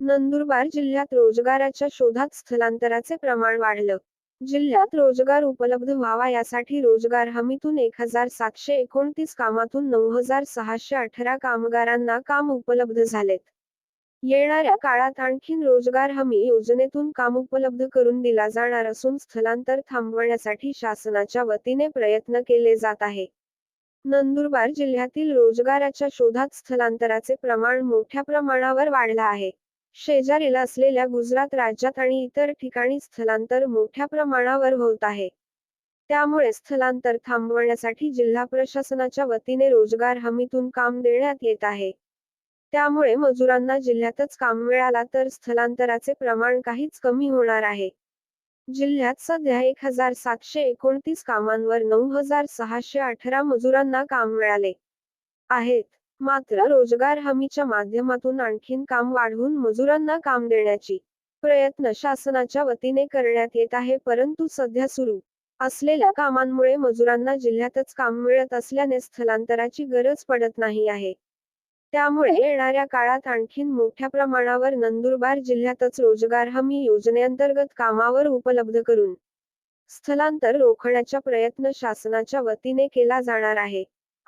नंदुरबार जिल्ह्यात रोजगाराच्या शोधात स्थलांतराचे प्रमाण वाढलं. जिल्ह्यात रोजगार उपलब्ध व्हावा यासाठी रोजगार हमीतून एक हजार सातशे एकोणतीस कामातून नऊ हजार सहाशे अठरा कामगारांना काम उपलब्ध झालेत. येणाऱ्या काळात आणखीन रोजगार हमी योजनेतून काम उपलब्ध करून दिला जाणार असून स्थलांतर थांबवण्यासाठी शासनाच्या वतीने प्रयत्न केले जात आहे. नंदुरबार जिल्ह्यातील रोजगाराच्या शोधात स्थलांतराचे प्रमाण मोठ्या प्रमाणावर वाढलं आहे. शेजारीला असलेल्या गुजरात राज्यात आणि इतर ठिकाणी स्थलांतर मोठ्या प्रमाणावर होत आहे. त्यामुळे स्थलांतर थांबवण्यासाठी जिल्हा प्रशासनाच्या वतीने रोजगार हमीतून काम देण्यात येत आहे. त्यामुळे मजुरांना जिल्ह्यातच काम मिळाला तर स्थलांतराचे प्रमाण काहीच कमी होणार आहे. जिल्ह्यात सध्या एक हजार सातशे एकोणतीस कामांवर नऊ हजार सहाशे अठरा मजुरांना काम मिळाले आहेत. मात्र रोजगार हमीच्या माध्यमातून आणखीन काम वाढवून मजुरांना काम देण्याची प्रयत्न शासनाच्या वतीने करण्यात येत आहे परंतु सध्या सुरू असलेल्या कामांमुळे मजुरांना जिल्ह्यातच काम मिळत असल्याने स्थलांतराची गरज पडत नाही आहे. त्यामुळे येणाऱ्या काळात आणखीन मोठ्या प्रमाणावर नंदुरबार जिल्ह्यातच रोजगार हमी योजनेअंतर्गत कामावर उपलब्ध करून स्थलांतर रोखण्याचा प्रयत्न शासनाच्या वतीने केला जाणार आहे.